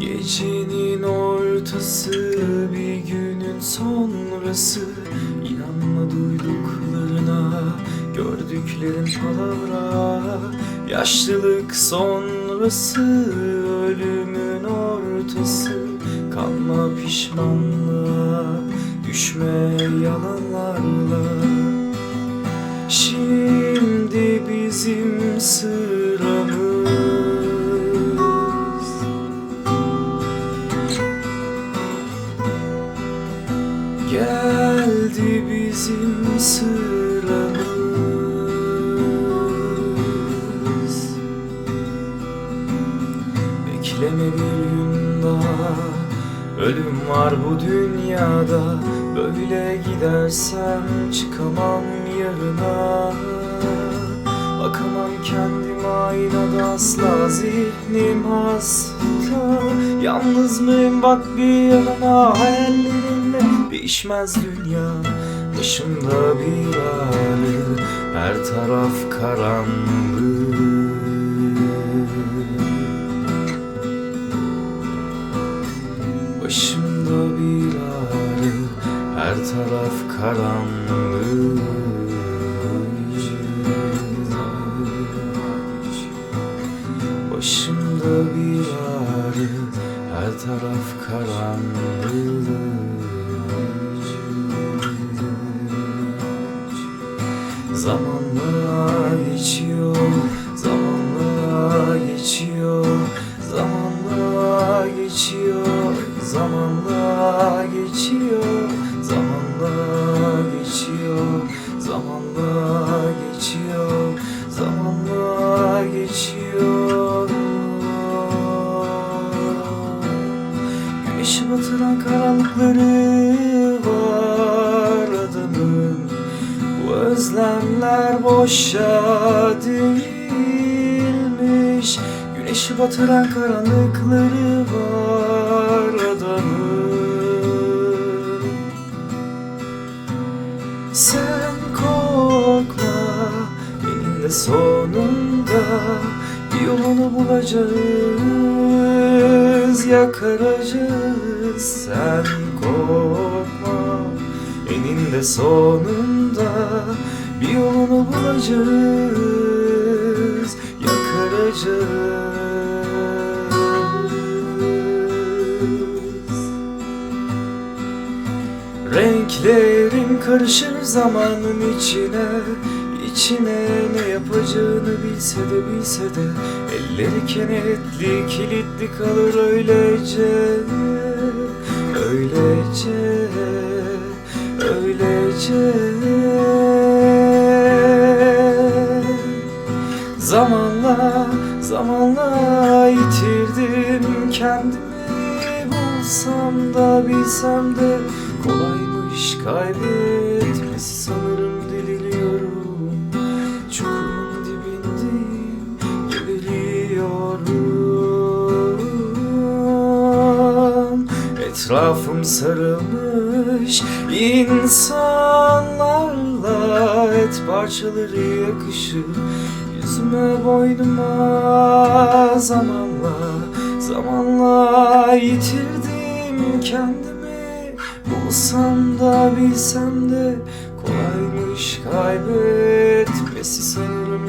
Gecenin ortası bir günün sonrası. İnanma duyduklarına gördüklerin palavra. Yaşlılık sonrası ölümün ortası. Kanma pişmanlığa düşme yalanlarla. Şimdi bizim sıramız Geldi bizim sıramız. Bekleme bir gün daha Ölüm var bu dünyada. Böyle gidersem çıkamam yarına Bakamam kendim aynada asla zihnim hasta. Yalnız mıyım? Bak bir yana hayallerimle değişmez dünya. Başımda bir ağrı her taraf karanlık. Başımda bir ağrı her taraf karanlık Başımda bir ağrı her taraf karanlık Zamanla geçiyor, zamanla geçiyor, zamanla geçiyor, zamanla geçiyor, zamanla geçiyor, zamanla geçiyor, zamanla geçiyor. Güneşi batıran karanlıkları var adamın bu özlemler boşa değilmiş Güneşi batıran karanlıkları var adamın Sen korkma eninde sonunda yolunu bulacağız yakaracağız Sen korkma. Eninde sonunda bir yolunu bulacağız yakaracağız. Renklerin karışır zamanın içine içine ne yapacağını bilse de bilse de Elleri kenetli kilitli kalır öylece Öylece Öylece. Zamanla zamanla yitirdim kendimi Bulsam da bilsem de kolaymış kaybetmesi sanırım Etrafım sarılmış insanlarla Et parçaları yakışır yüzüme boynuma Zamanla zamanla yitirdim kendimi. Bulsam da bilsem de kolaymış kaybetmesi. Sanırım